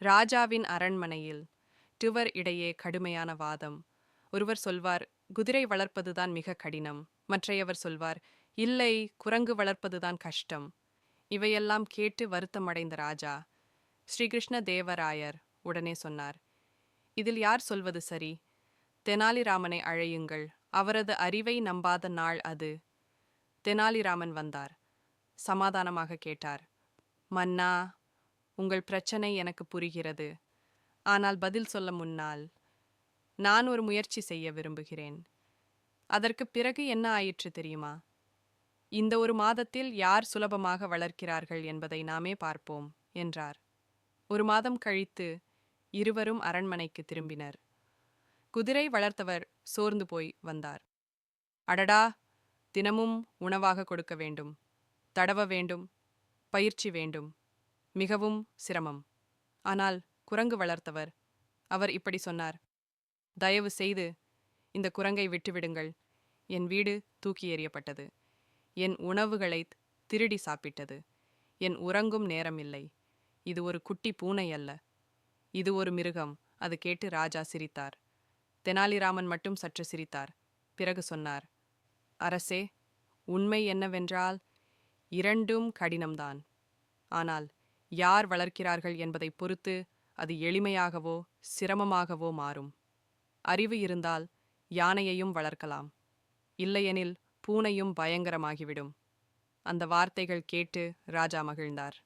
ராஜாவின் அரண்மனையில் டுவர் இடையே கடுமையான வாதம். ஒருவர் சொல்வார் குதிரை வளர்ப்பதுதான் மிக கடினம். மற்றையவர் சொல்வார் இல்லை குரங்கு வளர்ப்பதுதான் கஷ்டம். இவையெல்லாம் கேட்டு வருத்தமடைந்த ராஜா ஸ்ரீகிருஷ்ண தேவராயர் உடனே சொன்னார் இதில் யார் சொல்வது சரி? தெனாலிராமனை அழையுங்கள். அவரது அறிவை நம்பாத நாள் அது. தெனாலிராமன் வந்தார். சமாதானமாக கேட்டார் மன்னா உங்கள் பிரச்சனை எனக்கு புரிகிறது. ஆனால் பதில் சொல்ல முன்னால் நான் ஒரு முயற்சி செய்ய விரும்புகிறேன். அதற்கு பிறகு என்ன ஆயிற்று தெரியுமா? இந்த ஒரு மாதத்தில் யார் சுலபமாக வளர்க்கிறார்கள் என்பதை நாமே பார்ப்போம் என்றார். ஒரு மாதம் கழித்து இருவரும் அரண்மனைக்கு திரும்பினர். குதிரை வளர்த்தவர் சோர்ந்து போய் வந்தார். அடடா! தினமும் உணவாக கொடுக்க வேண்டும் தடவ வேண்டும் பயிற்சி வேண்டும் மிகவும் சிரமம். ஆனால் குரங்கு வளர்த்தவர். அவர் இப்படி சொன்னார். தயவு செய்து இந்த குரங்கை விட்டுவிடுங்கள். என் வீடு தூக்கி எறியப்பட்டது. என் உணவுகளை திருடி சாப்பிட்டது. என் உறங்கும் நேரமில்லை. இது ஒரு குட்டி பூனை அல்ல. இது ஒரு மிருகம். அது கேட்டு ராஜா சிரித்தார். தெனாலிராமன் மட்டும் சற்று சிரித்தார். பிறகு சொன்னார் அரசே உண்மை என்னவென்றால் இரண்டும் கடினம்தான். ஆனால் யார் வளர்க்கிறார்கள் என்பதை பொறுத்து அது எளிமையாகவோ சிரமமாகவோ மாறும். அறிவு இருந்தால் யானையையும் வளர்க்கலாம். இல்லையெனில் பூனையும் பயங்கரமாகிவிடும். அந்த வார்த்தைகள் கேட்டு ராஜா மகிழ்ந்தார்.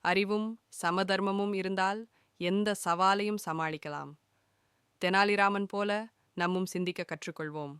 அறிவும் சமதர்மமும் இருந்தால் எந்த சவாலையும் சமாளிக்கலாம். தெனாலிராமன் போல நம்மும் சிந்திக்க கற்றுக்கொள்வோம்.